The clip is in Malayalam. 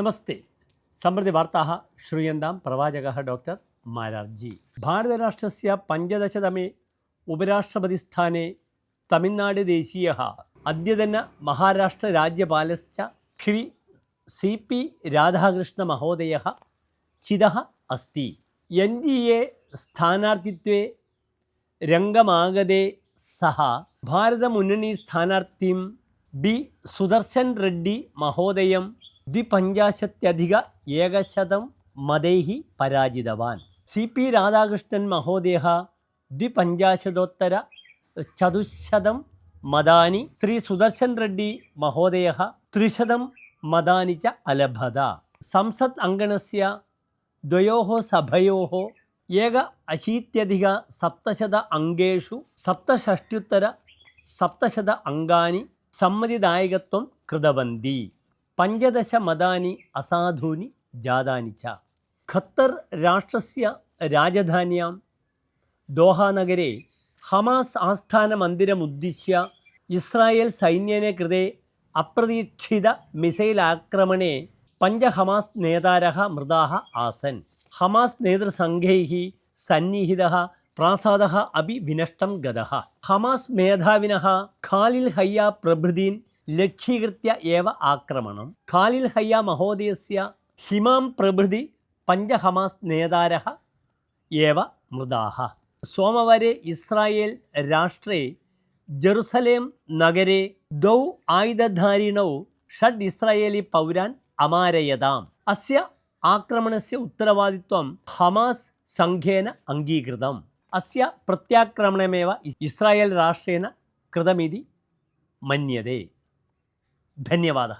നമസ്തേ. സമൃദ്ധി വാർത്താ ശ്രൂയന്താം പ്രവാചക ഡോക്ടർ മാരാർജി. ഭാരതരാഷ്ട്രസ്യ പഞ്ചദശതമേ ഉപരാഷ്ട്രപതി സ്ഥാനേ തമിഴ്നാട് ദേശീയ അദ്യതന മഹാരാഷ്ട്ര രാജ്യപാലശ്ച ശ്രീ സി പി രാധാകൃഷ്ണ മഹോദയ ചിത അസ്തി. എൻ ഡി എ സ്ഥാനാർത്ഥിത്വേ രംഗമാകെ സഹ. ഭാരതമുന്നണി സ്ഥാനാർത്ഥിം ബി സുദർശൻ റെഡ്ഡി മഹോദയം ദ്വിപഞ്ചാശത്യധിക ഏകശതം മതൈഹി പരാജിതവാൻ. സി പി രാധാകൃഷ്ണൻ മഹോദയ ദ്വിപഞ്ചാശതോത്തര ചതുശതം മതാനി ശ്രീ സുദർശൻ റെഡ്ഡി മഹോദയ ത്രിശതം മതാനി ച അലഭത. സംസത് അങ്കണസ്യ ദ്വയോ സഭയോ ഏക അശീത്യധിക സപ്തശത അംഗേഷു സപ്തഷ്ടുത്തര സപ്തശത അംഗാനി സമ്മതിദായകത്വം കൃതവന്തി. പഞ്ചദശ മദാനി അസാധൂനി ജാദാനിച്ച ഖത്തർ രാഷ്ട്രസ്യ രാജധാന്യാം. ദോഹാനഗരെ ഹമാസ് ആസ്ഥാന ആസ്ഥാനമന്ദിരമുദ്ദിശ്യ ഇസ്രായേൽ സൈന്യേന കൃതേ അപ്രതീക്ഷിത മിസൈൽ ആക്രമണേ പഞ്ച ഹമാസ് നേതാരഹ മൃതാഹ ആസൻ. ഹമാസ് നേതൃസംഘൈ സന്നിഹിത പ്രാസാദ അഭി വിനഷ്ടം ഗത ഹമാസ് മേധാവിന ഖാലിൽ ഹയ്യ പ്രഭൃതീൻ ലക്ഷീകൃത്യ ഏവ ആക്രമണം. ഖാലിൽ ഹയ്യ മഹോദയസ്യ ഹിമാം പ്രഭൃതി പഞ്ചഹമാസ് നേതാര ഏവ മൃതാഹ സോമവരെ ഇസ്രായേൽ രാഷ്ട്രേ ജെറുസലേം നഗരെ ദൗ ആയുധധാരിണൗ ഷഡ് ഇസ്രായേലി പൗരാൻ അമാരയതാം. അസ്യ ആക്രമണസ്യ ഉത്തരവാദിത്വം ഹമാസ് സംഘേന അംഗീകൃതം. അസ്യ പ്രത്യാക്രമണമേവ ഇസ്രായേൽ രാഷ്ട്രേണ കൃതമിതി മന്യതേ. धन्यवाद।